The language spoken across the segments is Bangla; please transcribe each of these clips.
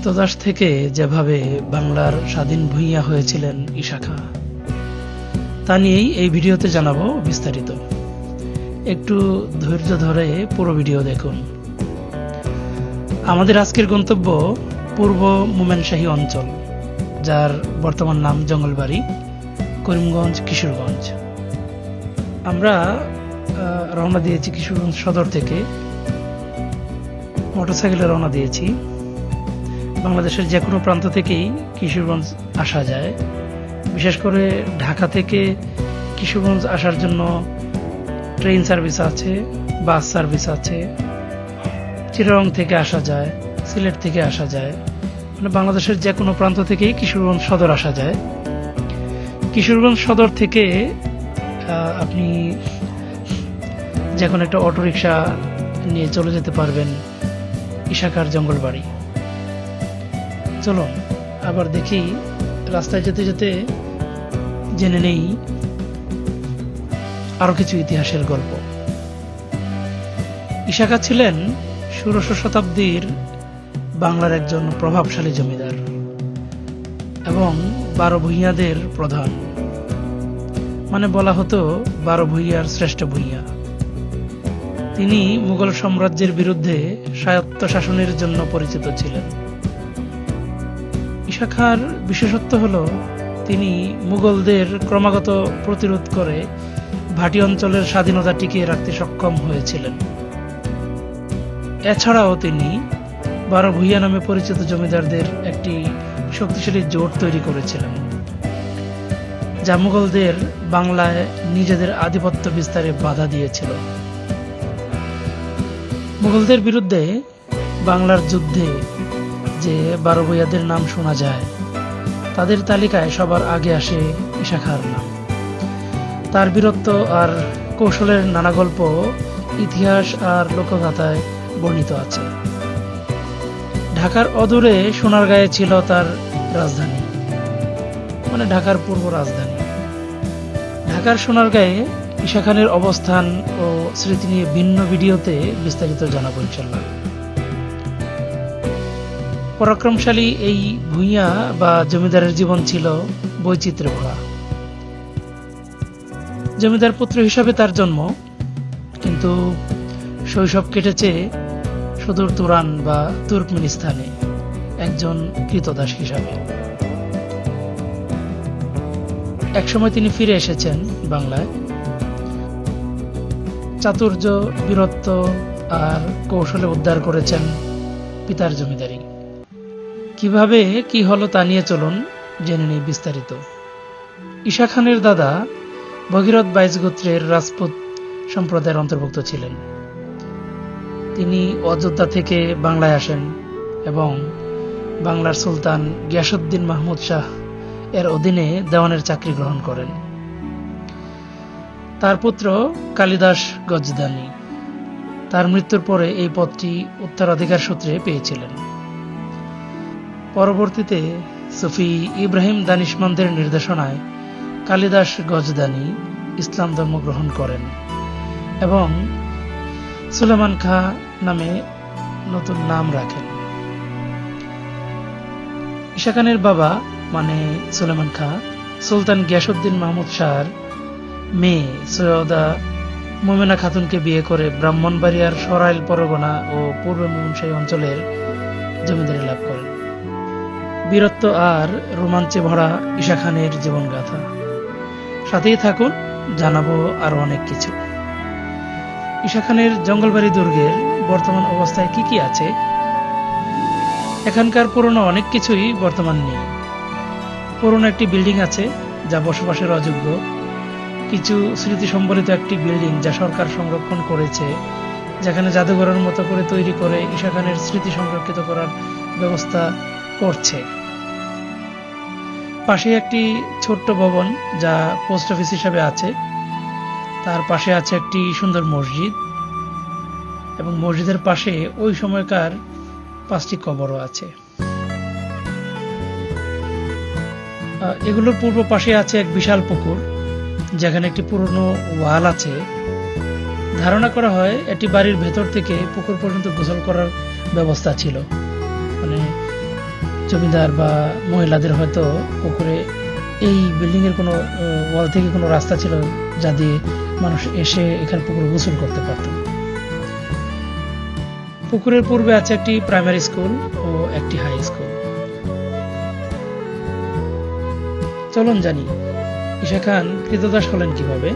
কৃতদাস থেকে যেভাবে বাংলার স্বাধীন ভূঁইয়া হয়েছিলেন ইশাখা, তা নিয়েই এই ভিডিওতে জানাব বিস্তারিত। একটু ধৈর্য ধরে পুরো ভিডিও দেখুন। আমাদের আজকের গন্তব্য পূর্ব মোমেনশাহী অঞ্চল, যার বর্তমান নাম জঙ্গলবাড়ি, করিমগঞ্জ, কিশোরগঞ্জ। আমরা রওনা দিয়েছি কিশোরগঞ্জ সদর থেকে। মোটরসাইকেলে রওনা দিয়েছি। বাংলাদেশের যে কোনো প্রান্ত থেকেই কিশোরগঞ্জ আসা যায়। বিশেষ করে ঢাকা থেকে কিশোরগঞ্জ আসার জন্য ট্রেন সার্ভিস আছে, বাস সার্ভিস আছে চিটারং থেকে আসা যায়, সিলেট থেকে আসা যায়। মানে বাংলাদেশের যে কোনো প্রান্ত থেকেই কিশোরগঞ্জ সদর আসা যায়। কিশোরগঞ্জ সদর থেকে আপনি যে কোনো একটা অটোরিকশা নিয়ে চলে যেতে পারবেন ইশাকার জঙ্গলবাড়ি। চলুন আবার দেখি রাস্তায় যেতে যেতে জেনে নেই আরও কিছু ইতিহাসের গল্প। ইশাকা ছিলেন ষোড়শ শতাব্দীর বাংলার একজন প্রভাবশালী জমিদার এবং বারো ভূঁইয়াদের প্রধান। মানে বলা হতো বারো ভূঁইয়ার শ্রেষ্ঠ ভূঁইয়া। তিনি মুঘল সাম্রাজ্যের বিরুদ্ধে স্বায়ত্ত শাসনের জন্য পরিচিত ছিলেন। ইশাখার বিশেষত্ব হল তিনি মুঘলদের ক্রমাগত প্রতিরোধ করে ভাটি অঞ্চলের স্বাধীনতা টিকিয়ে রাখতে সক্ষম হয়েছিলেন। এছাড়াও তিনি বারো ভূঁইয়া নামে পরিচিত জমিদারদের একটি শক্তিশালী জোট তৈরি করেছিলেন, যা মুঘলদের বাংলায় নিজেদের আধিপত্য বিস্তারে বাধা দিয়েছিল। মুঘলদের বিরুদ্ধে বাংলার যুদ্ধে যে বারো ভূঁইয়াদের নাম শোনা যায়, তাদের তালিকায় সবার আগে আসে ইশাখার নাম। তার বীরত্ব আর কৌশলের নানা গল্প ইতিহাস আর লোকগাথায় বর্ণিত আছে। ঢাকার অদূরে সোনার সোনারগাঁয়ে ছিল তার রাজধানী মানে ঢাকার পূর্ব রাজধানী। ঢাকার সোনারগাঁয়ে ঈশা খানের অবস্থান ও স্মৃতি নিয়ে ভিন্ন ভিডিওতে বিস্তারিত জানাব ইনশাল্লাহ পরাক্রমশালী এই ভূঁইয়া বা জমিদারের জীবন ছিল বৈচিত্র্য ভরা জমিদার পুত্র হিসাবে তার জন্ম, কিন্তু শৈশব কেটেছে সুদূর তুরান বা তুর্কমেনিস্তানে, একজন কৃতদাস হিসাবে। একসময় তিনি ফিরে এসেছেন বাংলায়। চাতুর্য, বীরত্ব আর কৌশলে উদ্ধার করেছেন পিতার জমিদারি। কীভাবে কি হলো তা নিয়ে চলুন জেনে নেই বিস্তারিত। ঈশা খানের দাদা ভগীরথ বাইজ গোত্রের রাজপুত সম্প্রদায়ের অন্তর্ভুক্ত ছিলেন। তিনি অযোধ্যা থেকে বাংলায় আসেন এবং বাংলার সুলতান গিয়াসুদ্দিন মাহমুদ শাহ এর অধীনে দেওয়ানের চাকরি গ্রহণ করেন। তার পুত্র কালিদাস গজদানি তার মৃত্যুর পরে এই পদটি উত্তরাধিকার সূত্রে পেয়েছিলেন। পরবর্তীতে সুফি ইব্রাহিম দানিশমানদের নির্দেশনায় কালিদাস গজদানি ইসলাম ধর্ম গ্রহণ করেন এবং সুলেমান খা নামে নতুন নাম রাখেন। ঈশা খানের বাবা মানে সুলেমান খা সুলতান গিয়াসুদ্দিন মাহমুদ শাহর মেয়ে সৈয়দা মোমেনা খাতুনকে বিয়ে করে ব্রাহ্মণবাড়িয়ার সরাইল পরগনা ও পূর্ব মীমাংসাই অঞ্চলের জমিদারি লাভ করেন। বীরত্ব আর রোমাঞ্চে ভরা ঈশা খানের জীবনগাথা। সাথেই থাকুন, জানাব আরও অনেক কিছু। ঈশা খানের জঙ্গলবাড়ি দুর্গের বর্তমান অবস্থায় কি কি আছে? এখানকার পুরনো অনেক কিছুই বর্তমান নেই। পুরনো একটি বিল্ডিং আছে, যা বসবাসের অযোগ্য। কিছু স্মৃতি সম্বলিত একটি বিল্ডিং যা সরকার সংরক্ষণ করেছে, যেখানে জাদুঘরের মতো করে তৈরি করে ঈশা খানের স্মৃতি সংরক্ষিত করার ব্যবস্থা করছে। পাশে একটি ছোট্ট ভবন যা পোস্ট অফিস হিসাবে আছে। তার পাশে আছে একটি সুন্দর মসজিদ এবং মসজিদের পাশে ওই সময়কার পাঁচটি কবরও আছে। এগুলোর পূর্ব পাশে আছে এক বিশাল পুকুর, যেখানে একটি পুরনো ওয়াল আছে। ধারণা করা হয় এটি বাড়ির ভেতর থেকে পুকুর পর্যন্ত গোসল করার ব্যবস্থা ছিল। মানে জমিদার বা মহিলাদের হয়তো পুকুরে এই বিল্ডিং এর কোনো ওয়াল থেকে কোনো রাস্তা ছিল যা দিয়ে মানুষ এসে এখানে পুকুরে গোসল করতে পারত। পুকুরের পূর্বে আছে একটি প্রাইমারি স্কুল ও একটি হাই স্কুল চলুন জানি, ঈশা খান কৃতদাস হলেন কীভাবে?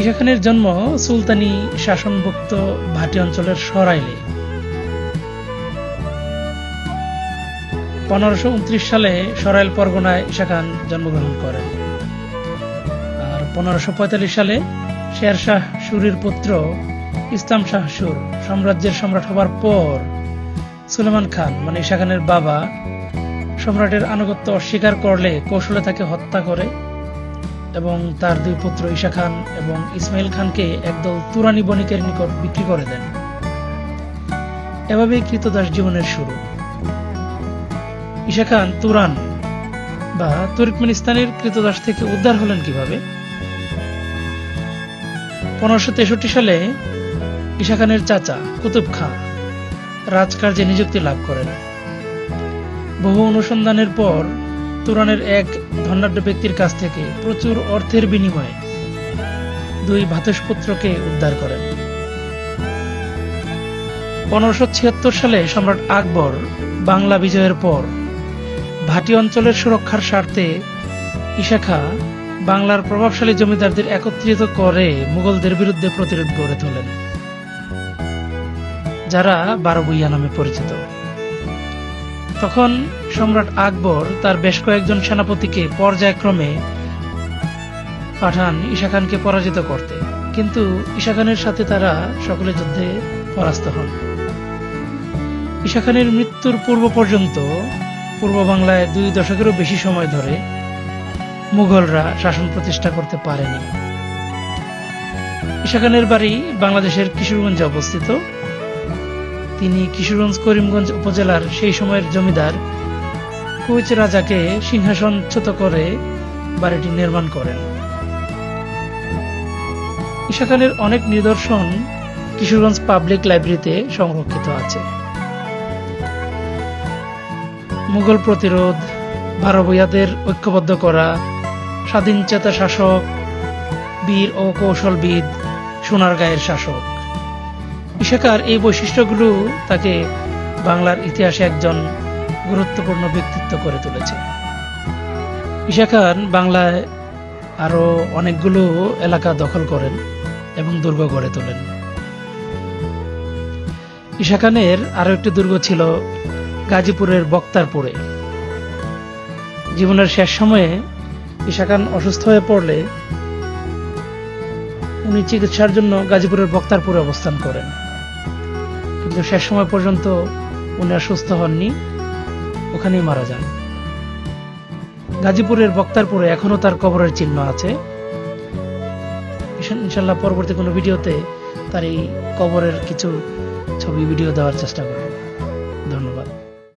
ঈশা খানের জন্ম সুলতানি শাসনভুক্ত ভাটি অঞ্চলের সরাইলে। পনেরোশো সালে সরাইল পরগনায় ঈশা খান জন্মগ্রহণ করেন আর পনেরোশো সালে শের শাহ সুরির পুত্র ইসলাম শাহ সুর সাম্রাজ্যের সম্রাট হবার পর সুলেমান খান মানে ঈশা খানের বাবা, সম্রাটের আনুগত্য অস্বীকার করলে কৌশলে তাকে হত্যা করে এবং তার দুই পুত্র ঈশা খান এবং ইসমাইল খানকে একদল তুরানি বণিকের নিকট বিক্রি করে দেন। এভাবেই কৃতদাস জীবনের শুরু। ঈশা খান তুরান বা তুর্কমেনিস্তানের কৃতদাস থেকে উদ্ধার হলেন কীভাবে? পনেরোশো তেষট্টি সালে ঈশা খানের চাচা কুতুব খাঁ রাজকার্যে নিযুক্তি লাভ করেন। বহু অনুসন্ধানের পর তুরানের এক ধনাঢ্য ব্যক্তির কাছ থেকে প্রচুর অর্থের বিনিময়ে দুই ভাতসপুত্রকে উদ্ধার করেন। পনেরোশো ছিয়াত্তর সালে সম্রাট আকবর বাংলা বিজয়ের পর ভাটি অঞ্চলের সুরক্ষার স্বার্থে ইশাখা বাংলার প্রভাবশালী জমিদারদের একত্রিত করে মুঘলদের বিরুদ্ধে প্রতিরোধ গড়ে তোলেন, যারা বারবুইয়া নামে পরিচিত। তখন সম্রাট আকবর তার বেশ কয়েকজন সেনাপতিকে পর্যায়ক্রমে পাঠান ঈশা খানকে পরাজিত করতে। কিন্তু ঈশা খানের সাথে তারা সকলে যুদ্ধে পরাস্ত হন। ঈশা খানের মৃত্যুর পূর্ব পর্যন্ত পূর্ব বাংলায় দুই দশকেরও বেশি সময় ধরে মুঘলরা শাসন প্রতিষ্ঠা করতে পারেনি। ঈশা খানের বাড়ি বাংলাদেশের কিশোরগঞ্জে অবস্থিত। তিনি কিশোরগঞ্জ, করিমগঞ্জ উপজেলার সেই সময়ের জমিদার কুচ রাজাকে সিংহাসনচ্যুত করে বাড়িটি নির্মাণ করেন। ঈশা খানের অনেক নিদর্শন কিশোরগঞ্জ পাবলিক লাইব্রেরিতে সংরক্ষিত আছে। মুঘল প্রতিরোধ ভারবইয়াদের ঐক্যবদ্ধ করা স্বাধীনচেতা শাসক, বীর ও কৌশলবিদ, সোনার গায়ের শাসক। ইশাকার এই বৈশিষ্ট্যগুলো তাকে বাংলার ইতিহাসে একজন গুরুত্বপূর্ণ ব্যক্তিত্ব করে তুলেছে। ঈশা খান বাংলায় আরও অনেকগুলো এলাকা দখল করেন এবং দুর্গ গড়ে তোলেন। ঈশা খানের আরও একটি দুর্গ ছিল গাজীপুরের বক্তারপুরে জীবনের শেষ সময়ে ঈশা খান অসুস্থ হয়ে পড়লে উনি চিকিৎসার জন্য গাজীপুরের বক্তারপুরে অবস্থান করেন। কিন্তু শেষ সময় পর্যন্ত উনি অসুস্থ হননি, ওখানেই মারা যান। গাজীপুরের বক্তারপুরে এখনও তার কবরের চিহ্ন আছে। ইনশাল্লাহ পরবর্তী কোনো ভিডিওতে তার এই কবরের কিছু ছবি, ভিডিও দেওয়ার চেষ্টা করব।